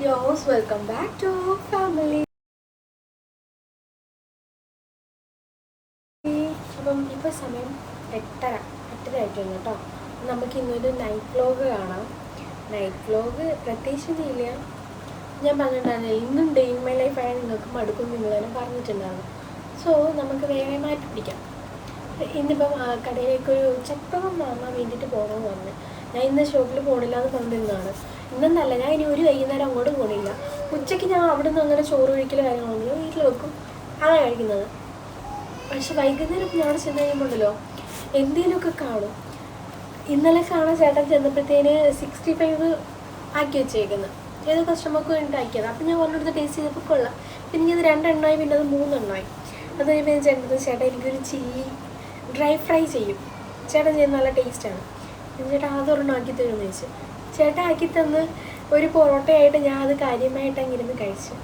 ഡിയോസ് welcome back to family അപ്പം ഇപ്പോൾ സമയം എട്ടര എട്ടര ആയിട്ടുണ്ട് കേട്ടോ. നമുക്ക് ഇന്നൊരു നൈറ്റ് വ്ലോഗ് കാണാം. നൈറ്റ് വ്ലോഗ് പ്രത്യേകിച്ചൊന്നുമില്ല ഞാൻ പറഞ്ഞിട്ടുണ്ടായിരുന്നു ഇന്നും ഡേ ഇൻ മൈ ലൈഫ് ആയാലും നിങ്ങൾക്ക് മടുക്കും നിങ്ങൾ തന്നെ പറഞ്ഞിട്ടുണ്ടായിരുന്നു. സോ നമുക്ക് വേറെ മാറ്റി പിടിക്കാം. ഇന്നിപ്പം കടയിലേക്ക് ഒരു ചപ്പകം വാങ്ങാൻ വേണ്ടിയിട്ട് പോകണമെന്ന് പറഞ്ഞു. ഞാൻ ഇന്ന് ഷോപ്പിൽ പോകണില്ല എന്ന് പറഞ്ഞിരുന്നതാണ്. ഇന്നെന്നല്ല ഞാൻ ഇനി ഒരു വൈകുന്നേരം അങ്ങോട്ടും കൂടിയില്ല ഉച്ചയ്ക്ക് ഞാൻ അവിടെ നിന്ന് അങ്ങനെ ചോറ് കഴിക്കൽ കാര്യങ്ങളൊന്നും വീട്ടിൽ വെക്കും. അതാണ് കഴിക്കുന്നത്. പക്ഷെ വൈകുന്നേരം ഞാൻ ചെന്ന് കഴിയുമ്പോണ്ടല്ലോ എന്തെങ്കിലുമൊക്കെ കാണും. ഇന്നലെ കാണാൻ ചേട്ടൻ ചെന്നപ്പോഴത്തേന് സിക്സ്റ്റി ഫൈവ് ആക്കി വെച്ചേക്കുന്നത് ഏത് കസ്റ്റമർക്ക് വേണ്ടി ആക്കിയത്. അപ്പം ഞാൻ ഓരോരുത്തർ ടേസ്റ്റ് ചെയ്തപ്പോൾ കൊള്ളാം. പിന്നെ എനിക്കത് രണ്ടെണ്ണമായി പിന്നെ അത് മൂന്നെണ്ണമായി അത് കഴിയുമ്പോൾ ഞാൻ ചേട്ടൻ ചേട്ടാ എനിക്കൊരു ചില്ലി ഡ്രൈ ഫ്രൈ ചെയ്യും. ചേട്ടൻ ചെയ്യുന്ന നല്ല ടേസ്റ്റാണ് ചേട്ടാ അതൊരെണ്ണം ആക്കി തരുമെന്ന് ചോദിച്ചു. ചേട്ടൻ ആക്കി തന്ന് ഒരു പൊറോട്ടയായിട്ട് ഞാൻ അത് കാര്യമായിട്ട് കഴിച്ചു.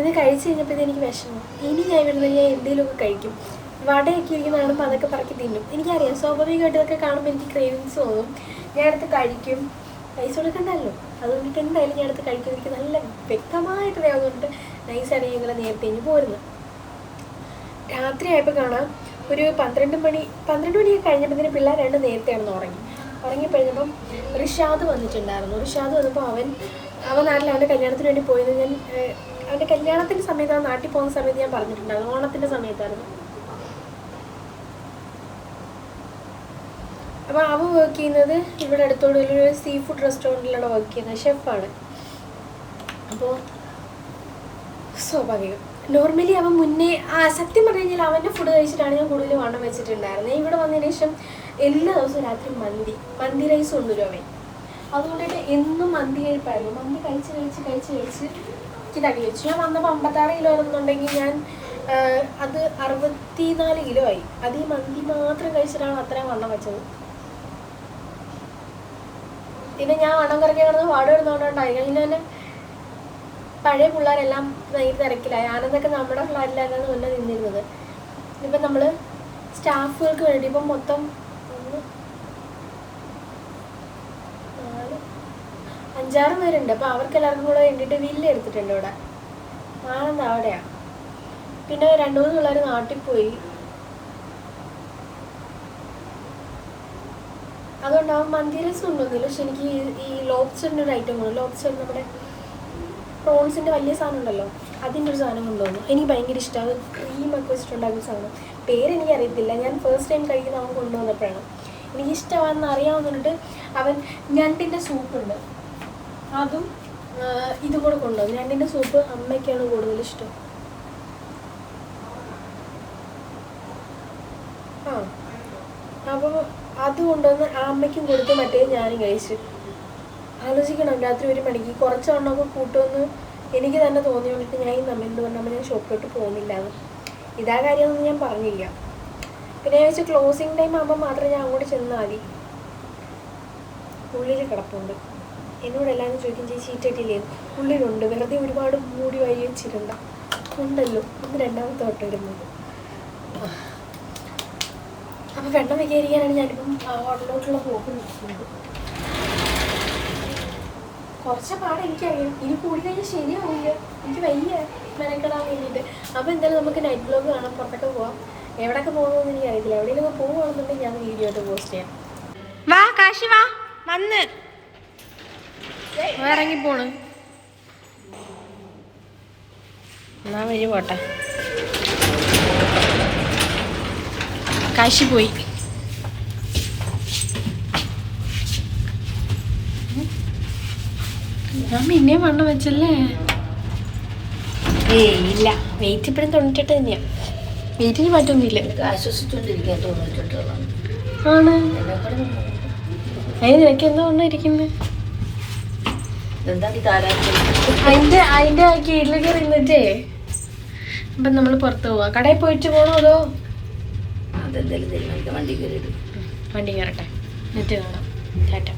ഇത് കഴിച്ച് കഴിഞ്ഞപ്പോൾ എനിക്ക് വിഷമം. ഇനി ഞാൻ ഇവിടുന്ന് ഞാൻ എന്തെങ്കിലുമൊക്കെ കഴിക്കും. വടയൊക്കെ ഇരിക്കുന്ന കാണുമ്പോൾ അതൊക്കെ പറക്കി തിന്നും. എനിക്കറിയാം സ്വാഭാവികമായിട്ട് ഇതൊക്കെ കാണുമ്പോൾ എനിക്ക് ക്രേവിങ്സ് തോന്നും. ഞാൻ അടുത്ത് കഴിക്കും. പൈസ കൊടുക്കണ്ടല്ലോ. അതുകൊണ്ടിട്ട് എന്തായാലും ഞാൻ അടുത്ത് കഴിക്കും. എനിക്ക് നല്ല വ്യക്തമായിട്ട് അറിയാവുന്നതുകൊണ്ട് നൈസാണ് ഞങ്ങൾ നേരത്തെ ഇനി പോരുന്നത് രാത്രിയായപ്പോൾ കാണാം. ഒരു പന്ത്രണ്ട് മണി പന്ത്രണ്ട് മണിയൊക്കെ കഴിഞ്ഞപ്പോഴത്തേന് പിള്ളേർ രണ്ട് നേരത്തെയാണെന്ന് ഉറങ്ങി. ഉറങ്ങിക്കഴിഞ്ഞപ്പം റിഷാദ് വന്നിട്ടുണ്ടായിരുന്നു. റിഷാദ് വന്നപ്പോൾ അവൻ അവൻ നാട്ടിൽ അവന്റെ കല്യാണത്തിന് വേണ്ടി പോയത് ഞാൻ അവന്റെ കല്യാണത്തിന്റെ സമയത്ത് നാട്ടിൽ പോകുന്ന സമയത്ത് ഞാൻ പറഞ്ഞിട്ടുണ്ടായിരുന്നു. ഓണത്തിന്റെ സമയത്തായിരുന്നു. അപ്പോൾ അവ വർക്ക് ചെയ്യുന്നത് ഇവിടെ അടുത്തോടെ ഒരു സീ ഫുഡ് റെസ്റ്റോറന്റിലാണ് വർക്ക് ചെയ്യുന്നത് ഷെഫാണ് അപ്പോൾ സ്വാഭാവികം. നോർമലി അവൻ മുന്നേ സത്യം പറഞ്ഞു കഴിഞ്ഞാൽ അവന്റെ ഫുഡ് കഴിച്ചിട്ടാണ് ഞാൻ കൂടുതൽ വണ്ണം വെച്ചിട്ടുണ്ടായിരുന്നത്. ഇവിടെ വന്നതിന് ശേഷം എല്ലാ ദിവസവും രാത്രി മന്തി മന്തി റൈസ് കൊണ്ടുവരും അവൻ അതുകൊണ്ടിട്ട് എന്നും മന്തി കഴിപ്പായിരുന്നു. മന്തി കഴിച്ച് കഴിച്ച് കഴിച്ച് കഴിച്ച് ഇതാക്കി വെച്ചു ഞാൻ വന്നപ്പോൾ അമ്പത്താറ് കിലോ ആണെന്നുണ്ടെങ്കിൽ ഞാൻ അത് അറുപത്തിനാല് കിലോ ആയി. അത് ഈ മന്തി മാത്രം കഴിച്ചിട്ടാണ് അത്രയും വണ്ണം വെച്ചത്. പിന്നെ ഞാൻ വണ്ണം കുറയ്ക്കാൻ കിടന്ന് പാട് കിടന്നുകൊണ്ടായി കഴിഞ്ഞ തന്നെ പഴയ പിള്ളേരെല്ലാം ഭയങ്കര തിരക്കിലായി. ആനന്ദൊക്കെ നമ്മുടെ ഫ്ലാറ്റിലായിരുന്നു മുന്നേ നിന്നിരുന്നത്. ഇപ്പം നമ്മൾ സ്റ്റാഫുകൾക്ക് വേണ്ടി ഇപ്പം മൊത്തം ഒന്ന് നാല് അഞ്ചാറ് പേരുണ്ട്. അപ്പോൾ അവർക്ക് എല്ലാവർക്കും കൂടെ വേണ്ടിയിട്ട് വില്ല എടുത്തിട്ടുണ്ട് ഇവിടെ. ആണെന്ന് അവിടെയാണ് പിന്നെ രണ്ട് മൂന്ന് പിള്ളേർ നാട്ടിൽ പോയി. അതുകൊണ്ട് അവൻ മന്തിരസ് ഉണ്ടെന്നില്ല പക്ഷെ എനിക്ക് ഈ- ഈ ലോബ്സ്റ്ററിന്റെ ഒരു ഐറ്റം കൊണ്ടു ലോബ്സ്റ്റർ നമ്മുടെ പ്രോൺസിന്റെ വലിയ സാധനം ഉണ്ടല്ലോ. അതിന്റെ ഒരു സാധനം കൊണ്ടുവന്നു. എനിക്ക് ഭയങ്കര ഇഷ്ടമാണ് ക്രീമൊക്കെ വെച്ചിട്ടുണ്ടാക്കുന്ന സാധനം. പേരെനിക്ക് അറിയത്തില്ല. ഞാൻ ഫസ്റ്റ് ടൈം കഴിക്കുന്ന അവൻ കൊണ്ടുവന്നപ്പോഴാണ്. എനിക്ക് ഇഷ്ടമാണെന്ന് അറിയാമെന്നുണ്ട് അവൻ ഞണ്ടിന്റെ സൂപ്പുണ്ട് അതും ഇത് കൂടെ കൊണ്ടുവന്നു. ഞണ്ടിന്റെ സൂപ്പ് അമ്മയ്ക്കാണ് കൂടുതൽ ഇഷ്ടം. ആ. അപ്പോൾ അത് കൊണ്ടുവന്ന് ആ അമ്മയ്ക്കും കൊടുത്ത് മറ്റേ ഞാനും കഴിച്ചു. ആലോചിക്കണം രാത്രി ഒരു മണിക്ക് കുറച്ച് എണ്ണമൊക്കെ കൂട്ടുമെന്ന് എനിക്ക് തന്നെ തോന്നിയോണ്ടിട്ട് ഞാൻ ഈ നമ്മളിൽ പറഞ്ഞപ്പോൾ ഞാൻ ഷോപ്പിലോട്ട് പോകുന്നില്ല ഇതാ കാര്യമൊന്നും ഞാൻ പറഞ്ഞില്ല. പിന്നെ ഞാൻ വെച്ചാൽ ക്ലോസിങ് ടൈം ആകുമ്പോൾ മാത്രമേ ഞാൻ അങ്ങോട്ട് ചെന്നാൽ മതി. ഉള്ളിൽ കിടപ്പുണ്ട്. എന്നോട് എല്ലാവരും ചോദിക്കും ചേച്ചി ചീറ്റിട്ടില്ലേ ഉള്ളിലുണ്ട്. വെറുതെ ഒരുപാട് മൂടി വാരി ചിരണ്ട ഉണ്ടല്ലോ. ഒന്ന് രണ്ടാമത്തെ വട്ടം ഇടുന്നത്. അപ്പോൾ വെള്ളം വിചാരിക്കാനാണ് ഞാനിപ്പം ഹോട്ടലിലോട്ടുള്ള പോക്ക് നിൽക്കുന്നത് കുറച്ച് പാടെ എനിക്കറിയാം. ഇനി കൂടി കഴിഞ്ഞാൽ ശരിയാവില്ല. എനിക്ക് വയ്യ. മെനക്കെടാൻ വേണ്ടിയിട്ട്. അപ്പോൾ എന്തായാലും നമുക്ക് നൈറ്റ് ബ്ലോഗ് കാണാം. പുറത്തൊക്കെ പോവാം. എവിടെയൊക്കെ പോകണമെന്ന് എനിക്ക് അറിയത്തില്ല എവിടെയെങ്കിലും പോകുകയാണെന്നുണ്ടെങ്കിൽ ഞാൻ വീഡിയോ ആയിട്ട് പോസ്റ്റ് ചെയ്യാം. വാ കാശി വാ. വന്ന്. ഇറങ്ങി പോണ് എന്നാ വഴി പോട്ടെ. കാശി പോയി. ഞാൻ പിന്നെ വണ്ണം വെച്ചല്ലേ? ഏ ഇല്ല. വെയിറ്റ് ഇപ്പോഴും തൊണ്ണൂറ്റെട്ട് തന്നെയാ. വെയിറ്റിന് മാറ്റൊന്നുമില്ല. ആണ്. അതിന് നിനക്ക് എന്താ കൊണ്ടിരിക്കുന്നത് അതിന്റെ അതിന്റെ കീഴിലേക്ക് ഇരുന്നിട്ടേ. അപ്പൊ നമ്മൾ പുറത്ത് പോവാ. കടയിൽ പോയിട്ട് പോണോ അതോ? വണ്ടി കയറിയിട്ട് വണ്ടി കയറട്ടെ. എന്നിട്ട് കാണാം. ടാറ്റ.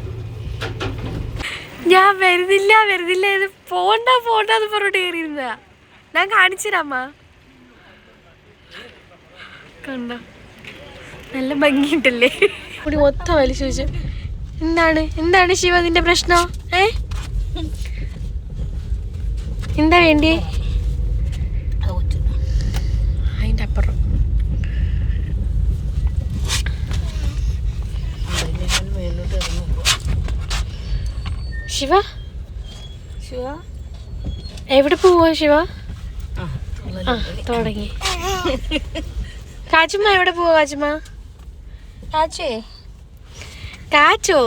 ഞാൻ വരുന്നില്ല വരുന്നില്ല. ഇത് പോണ്ട പോണ്ട എന്ന് പറഞ്ഞിട്ട് കയറിയിരുന്ന ഞാൻ കാണിച്ചുതരാമ്മ കണ്ട? നല്ല ഭംഗിയുണ്ടല്ലേ? കൂടി മൊത്തം വലിച്ചു ചോദിച്ചു എന്താണ്? എന്താണ് ശിവ നിന്റെ പ്രശ്നം? ഏ? എന്താ വേണ്ടി? അതിന്റെ അപ്പുറം ശിവ? ശിവ? എവിടെ പോവാ ശിവ? ആ തുടങ്ങി. കാച്ചുമ്മ എവിടെ പോവാ കാച്ചുമ്മ? കാച്ചേ. കാച്ചോ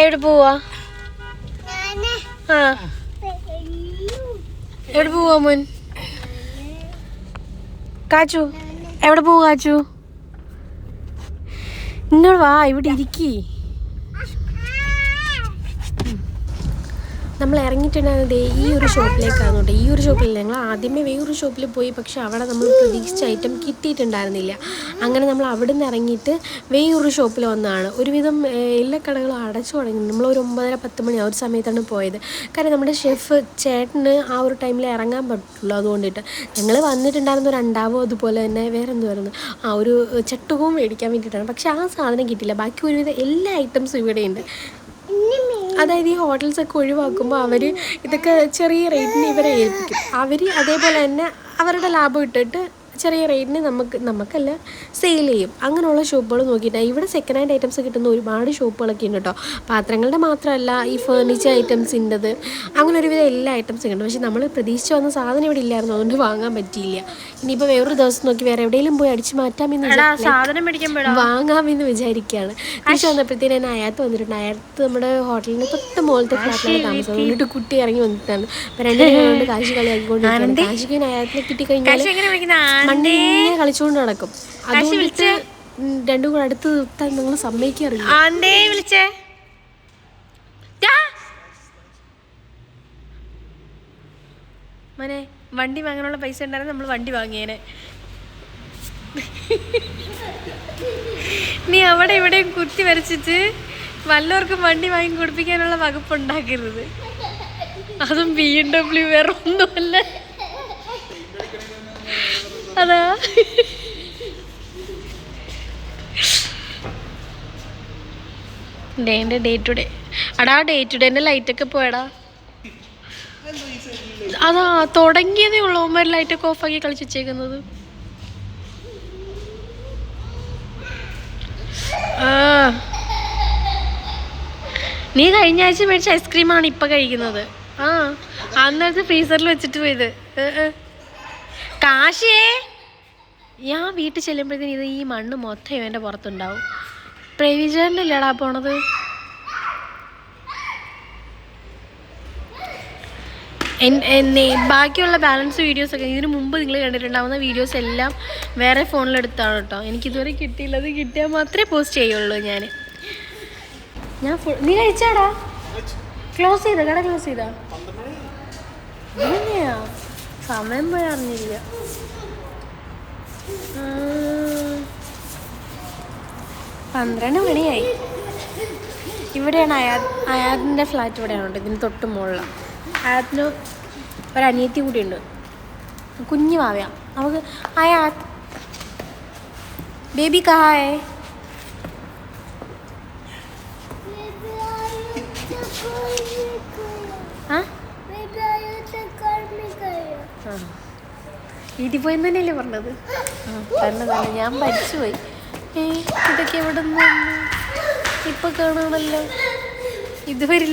എവിടെ പോവാ? എവിടെ പോവാ മോൻ? കാച്ചു എവിടെ പോവാ കാച്ചു? ഇങ്ങോട്ട് വാ ഇവിടെ ഇരിക്കി. നമ്മൾ ഇറങ്ങിയിട്ടുണ്ടായിരുന്നത് ഈ ഒരു ഷോപ്പിലേക്കാണ് കേട്ടോ ഈ ഒരു ഷോപ്പിൽ ഞങ്ങൾ ആദ്യമേ വേറൊരു ഷോപ്പിൽ പോയി പക്ഷേ അവിടെ നമ്മൾ പ്രതീക്ഷിച്ച ഐറ്റം കിട്ടിയിട്ടുണ്ടായിരുന്നില്ല. അങ്ങനെ നമ്മൾ അവിടെ നിന്ന് ഇറങ്ങിയിട്ട് വേറൊരു ഷോപ്പിൽ വന്നതാണ്. ഒരുവിധം എല്ലാ കടകളും അടച്ചു തുടങ്ങി. നമ്മൾ ഒരു ഒമ്പതര പത്ത് മണി ആ ഒരു സമയത്താണ് പോയത്. കാരണം നമ്മുടെ ഷെഫ് ചേട്ടന് ആ ഒരു ടൈമിൽ ഇറങ്ങാൻ പറ്റുള്ളൂ അതുകൊണ്ടിട്ട്. ഞങ്ങൾ വന്നിട്ടുണ്ടായിരുന്ന രണ്ടാവോ അതുപോലെ തന്നെ വേറെ എന്തുവായിരുന്നു ആ ഒരു ചട്ടുകവും മേടിക്കാൻ വേണ്ടിയിട്ടാണ്. പക്ഷേ ആ സാധനം കിട്ടിയില്ല. ബാക്കി ഒരുവിധം എല്ലാ ഐറ്റംസും ഇവിടെയുണ്ട് അതായത് ഈ ഹോട്ടൽസൊക്കെ ഒഴിവാക്കുമ്പോൾ അവർ ഇതൊക്കെ ചെറിയ റേറ്റിന് ഇവരെ ഏൽപ്പിക്കും. അവർ അതേപോലെ തന്നെ അവരുടെ ലാഭം ഇട്ടിട്ട് ചെറിയ റേറ്റിന് നമുക്ക് നമുക്കല്ല സെയിൽ ചെയ്യും. അങ്ങനെയുള്ള ഷോപ്പുകൾ നോക്കിയിട്ട്. ഇവിടെ സെക്കൻഡ് ഹാൻഡ് ഐറ്റംസ് കിട്ടുന്ന ഒരുപാട് ഷോപ്പുകളൊക്കെ ഉണ്ട് കേട്ടോ പാത്രങ്ങളുടെ മാത്രമല്ല ഈ ഫേർണിച്ചർ ഐറ്റംസിന്റെത് അങ്ങനെ ഒരുവിധം എല്ലാ ഐറ്റംസും ഉണ്ട് പക്ഷേ നമ്മൾ പ്രതീക്ഷിച്ച് വന്ന സാധനം ഇവിടെ ഇല്ലായിരുന്നു. അതുകൊണ്ട് വാങ്ങാൻ പറ്റിയില്ല. ഇനിയിപ്പോൾ വേറൊരു ദിവസം നോക്കി വേറെ എവിടെയെങ്കിലും പോയി അടിച്ചു മാറ്റാമെന്ന് വാങ്ങാമെന്ന് വിചാരിക്കുകയാണ്. തിരിച്ചു വന്നപ്പോഴത്തേന് ഞാൻ അയാത്ത് വന്നിട്ടുണ്ട്. അയാത്ത് നമ്മുടെ ഹോട്ടലിന് തൊട്ട് മുകളിലത്തെ ഫ്ലാറ്റിലാണ് താമസം. എന്നിട്ട് കുട്ടി ഇറങ്ങി വന്നിട്ടാണ്. അപ്പൊ രണ്ടുപേരും കാശി കളിയാക്കിക്കൊണ്ടിരിക്കുന്നത് കാശിക്ക് അയാത്തിനെ കിട്ടിക്കഴിഞ്ഞാൽ മണ്ണിങ്ങനെ കളിച്ചുകൊണ്ട് നടക്കും. അതുകൊണ്ടിട്ട് ഉം രണ്ടും കൂടെ അടുത്ത് നിർത്താൻ നിങ്ങൾ സമ്മതിക്കാറില്ല. വിളിച്ചേ. വണ്ടി വാങ്ങാനുള്ള പൈസ ഉണ്ടായിരുന്നു നമ്മൾ വണ്ടി വാങ്ങിയേനെ. നീ അവിടെ ഇവിടെയും കുത്തി വരച്ചിട്ട് വല്ലവർക്കും വണ്ടി വാങ്ങി കൊടുപ്പിക്കാനുള്ള വകുപ്പ് ഉണ്ടാക്കരുത്. അതും ബി എം ഡബ്ല്യു വേറെ ഒന്നുമല്ല. അതാ. ഡേന്റെ ഡേ ടു ഡേ അടാ ഡേ ടു ഡേന്റെ ലൈറ്റൊക്കെ പോയടാ. അതാ തുടങ്ങിയതേ ഉള്ളൂ. ഉമ്മ ലൈറ്റൊക്കെ ഓഫാക്കി കളിച്ച് വെച്ചേക്കുന്നത്. നീ കഴിഞ്ഞ ആഴ്ച മേടിച്ച ഐസ്ക്രീമാണ് ഇപ്പൊ കഴിക്കുന്നത്. ആ അന്നത്തെ ഫ്രീസറിൽ വെച്ചിട്ട് പോയത്. കാശേ ഞാൻ വീട്ടിൽ ചെല്ലുമ്പോഴത്തേന് ഇത് ഈ മണ്ണ് മൊത്തം ഇവന്റെ പുറത്തുണ്ടാവും. പ്രവിചാരനല്ലേടാ പോണത് എൻ- എന്നെ ബാക്കിയുള്ള ബാലൻസ് വീഡിയോസ് ഒക്കെ ഇതിനു മുമ്പ് നിങ്ങൾ കണ്ടിട്ടുണ്ടാവുന്ന വീഡിയോസ് എല്ലാം വേറെ ഫോണിലെടുത്താണ് കേട്ടോ. എനിക്കിതുവരെ കിട്ടിയില്ലത് കിട്ടിയാൽ മാത്രമേ പോസ്റ്റ് ചെയ്യുള്ളൂ ഞാൻ ഞാൻ ഫുൾ നീ കഴിച്ചാടാ? ക്ലോസ് ചെയ്ത? കട ക്ലോസ് ചെയ്താ? എങ്ങനെയാ സമയം പോയി അറിഞ്ഞില്ല. പന്ത്രണ്ട് മണിയായി. ഇവിടെയാണ് അയാ അയാദിന്റെ ഫ്ലാറ്റ് ഇവിടെയാണ് കേട്ടോ ഇതിന് തൊട്ട് മുകളിലാണ്. അയാത്തിന് ഒരനിയത്തി കൂടിയുണ്ട്. കുഞ്ഞു വാവയ നമുക്ക് ആയാ ബേബി കഹായേ. വീട്ടിൽ പോയി തന്നെയല്ലേ പറഞ്ഞത്? പറഞ്ഞതാണ് ഞാൻ മരിച്ചുപോയി ഏ ഇതൊക്കെ എവിടെ നിന്ന്? ഇപ്പൊ കാണാണല്ലോ ഇതുവരെ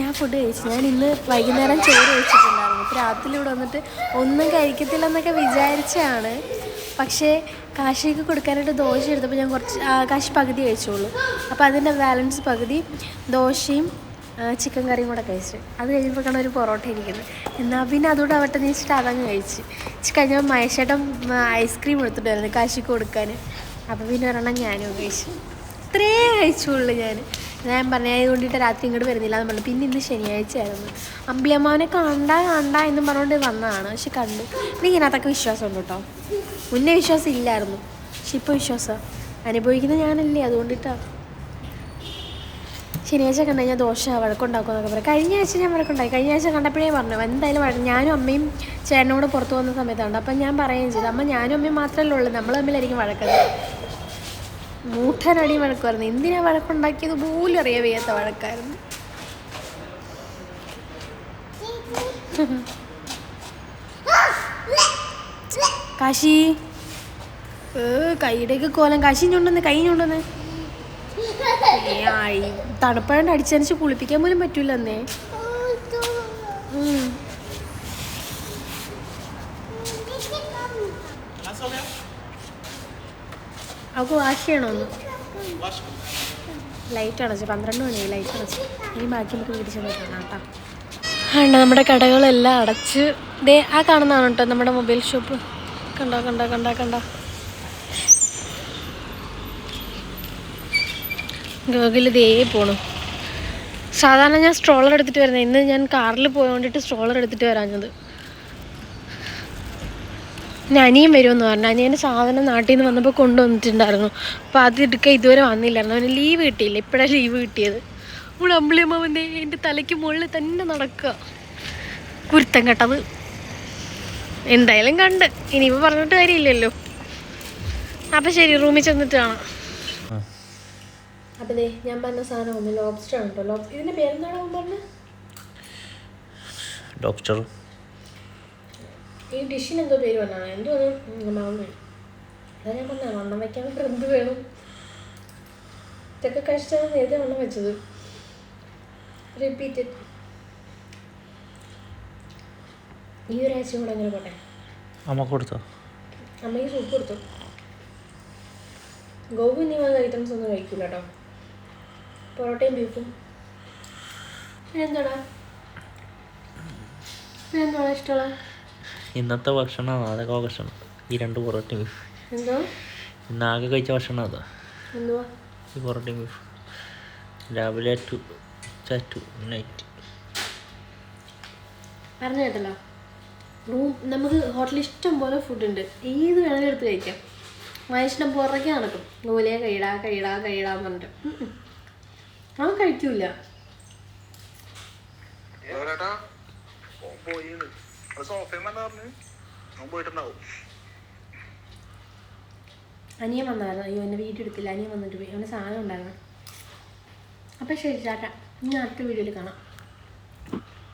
ഞാൻ ഫുഡ് കഴിച്ചു. ഞാൻ ഇന്ന് വൈകുന്നേരം ചോറ് കഴിച്ചിട്ടുണ്ടായിരുന്നു. ഇപ്പോൾ രാത്രി ഇവിടെ വന്നിട്ട് ഒന്നും കഴിക്കത്തില്ല എന്നൊക്കെ വിചാരിച്ചാണ്. പക്ഷേ കാശിക്ക് കൊടുക്കാനായിട്ട് ദോശ എടുത്തപ്പോൾ ഞാൻ കുറച്ച് കാശി പകുതി കഴിച്ചോളൂ. അപ്പോൾ അതിന്റെ ബാലൻസ് പകുതി ദോശയും ചിക്കൻ കറിയും കൂടെ കഴിച്ചു. അത് കാണാൻ ഒരു പൊറോട്ട ഇരിക്കുന്നത്. എന്നാൽ പിന്നെ അതുകൂടെ ആവട്ടെ എന്ന് വെച്ചിട്ട് അതങ്ങ് കഴിച്ച്. കഴിഞ്ഞപ്പോൾ മഹേഷേട്ടൻ ഐസ്ക്രീം എടുത്തിട്ടായിരുന്നു കാശിക്ക് കൊടുക്കാൻ. അപ്പോൾ പിന്നെ ഒരെണ്ണം ഞാനും കഴിച്ചു. ഇത്രേ കഴിച്ചുള്ളൂ ഞാൻ. ഞാൻ പറഞ്ഞ കൊണ്ടിട്ട് രാത്രി ഇങ്ങോട്ട് വരുന്നില്ല എന്ന് പറഞ്ഞു. പിന്നെ ഇന്ന് ശനിയാഴ്ചയായിരുന്നു. അമ്പിളിയമ്മാവനെ കണ്ട കണ്ട എന്ന് പറഞ്ഞുകൊണ്ട് വന്നതാണ്. പക്ഷെ കണ്ടു. എനിക്ക് ഇതിനകത്തൊക്കെ വിശ്വാസമുണ്ട് കേട്ടോ. മുന്നേ വിശ്വാസം ഇല്ലായിരുന്നു. പക്ഷെ ഇപ്പോൾ വിശ്വാസം അനുഭവിക്കുന്നത് ഞാനല്ലേ അതുകൊണ്ടിട്ടാണ് ശനിയാഴ്ച കണ്ടു ഞാൻ ദോശ വഴക്കുണ്ടാക്കും എന്നൊക്കെ പറയും. കഴിഞ്ഞ ആഴ്ച ഞാൻ വഴക്കുണ്ടായി കഴിഞ്ഞ ആഴ്ച കണ്ടപ്പോഴേ പറഞ്ഞു. എന്തായാലും വഴ ഞാനും അമ്മയും ചേട്ടനോട് പുറത്തു വന്ന സമയത്താണ്. അപ്പം ഞാൻ പറയുകയും ചെയ്തു. അമ്മ ഞാനും അമ്മയും മാത്രമല്ല ഉള്ളൂ. നമ്മൾ തമ്മിലായിരിക്കും വഴക്കുന്നത് മൂത്ത ഒട്ടനടി വഴക്കുമായിരുന്നു. എന്തിനാ വഴക്കുണ്ടാക്കിയത് പോലും അറിയാൻ വയ്യാത്ത വഴക്കായിരുന്നു. കാശി. ഏ കൈയുടെയൊക്കെ കോലം. കാശി ഞുണ്ടെന്ന് കൈ ഞുണ്ടെന്ന്. തണുപ്പഴണ്ട് അടിച്ചനച്ച് കുളിപ്പിക്കാൻ പോലും പറ്റൂല എന്നേ ഉം. അവൾക്ക് വാഷ് ഒന്ന് ലൈറ്റ് അടച്ചു പന്ത്രണ്ട് മണി ലൈറ്റ് അടച്ചു. ഇനി ബാക്കി നമുക്ക് വീട്ടിൽ ചെന്ന് കാണാം കേട്ടോ. ആണ് നമ്മുടെ കടകളെല്ലാം അടച്ച്. ദേ ആ കാണുന്നതാണ് കേട്ടോ നമ്മുടെ മൊബൈൽ ഷോപ്പ്. കണ്ടോ കണ്ടോ കണ്ടോ കണ്ടോ. ഗോഗിൽ ദേ പോണു. സാധാരണ ഞാൻ സ്ട്രോളർ എടുത്തിട്ട് വരുന്നത് ഇന്ന് ഞാൻ കാറിൽ പോയി കൊണ്ടിട്ട് സ്ട്രോളർ എടുത്തിട്ട് വരാഞ്ഞത്. പിന്നെ അനിയൻ വരുമെന്ന് പറഞ്ഞു. അനിയന്റെ സാധനം നാട്ടിൽ നിന്ന് വന്നപ്പോൾ കൊണ്ടുവന്നിട്ടുണ്ടായിരുന്നു. അപ്പോൾ അത് എടുക്കാൻ ഇതുവരെ വന്നില്ലായിരുന്നു. അവന് ലീവ് കിട്ടിയില്ല. ഇപ്പോഴാണ് ലീവ് കിട്ടിയത്. നമ്മൾ അമ്പിളിയമ്മാവന്റെ എന്റെ തലയ്ക്ക് മുകളിൽ തന്നെ നടക്കുക. കുരുത്തം കേട്ടത്. എന്തായാലും കണ്ട്. ഇനിയിപ്പോൾ പറഞ്ഞിട്ട് കാര്യമില്ലല്ലോ. അപ്പം ശരി റൂമിൽ ചെന്നിട്ട് കാണാം. അപ്പം ദേ ഞാൻ പറഞ്ഞ സാധനം ഒന്ന് ലോബ്സ്റ്റർ ആണ് കേട്ടോ ലോബ് ഇതിന്റെ പേരെന്താണോ പറഞ്ഞത് ലോബ്സ്റ്റർ ഈ ഡിഷിന് എന്തോ പേര് പറഞ്ഞാണ് എന്തോ അത് മറന്നു അതാ ഞാൻ പറഞ്ഞ വണ്ണം വയ്ക്കാൻ എന്ത് വേണം. ഇതൊക്കെ കഴിച്ചാണ് നേരത്തെ വണ്ണം വെച്ചത്. റിപ്പീറ്റ് ഈ ഒരാഴ്ച കൂടെ അങ്ങനെ പോട്ടെ. അമ്മ കൊടുത്തോ? അമ്മയ്ക്ക് സൂപ്പ് കൊടുത്തു. ഗോപു നീ വന്ന ഐറ്റംസ് ഒന്നും കഴിക്കില്ല കേട്ടോ പൊറോട്ടയും ബീഫും പിന്നെന്താടാ പിന്നെന്താടാ ഇഷ്ടമുള്ള? ഇന്നത്തെ ഭക്ഷണം അതൊക്കെ ഭക്ഷണം. ഈ രണ്ട് പൊറോട്ടയും ബീഫ് എന്തോ? ഇന്ന് ആകെ കഴിച്ച ഭക്ഷണം അതാ. ഈ പൊറോട്ടയും ബീഫ് രാവിലെ ടു ടു നൈറ്റ് പറഞ്ഞു കേട്ടല്ലോ. റൂം നമുക്ക് ഹോട്ടലിൽ ഇഷ്ടം പോലെ ഫുഡ് ഉണ്ട്. ഏത് വേണമെങ്കിലും എടുത്ത് കഴിക്കാം. മനുഷ്യനെ പുറകെ നടക്കും. നൂലേ കൈടാ കൈടാ കൈടാ പറഞ്ഞിട്ട്. അവൻ കഴിക്കൂല. അനിയൻ വന്നായിരുന്നു അയ്യോ എന്നെ വീഡിയോ എടുത്തില്ല അനിയൻ വന്നിട്ട് പോയി അവന് സാധനം ഉണ്ടായിരുന്നു അപ്പം ശരി ചാട്ട ഇനി അടുത്ത വീഡിയോയിൽ കാണാം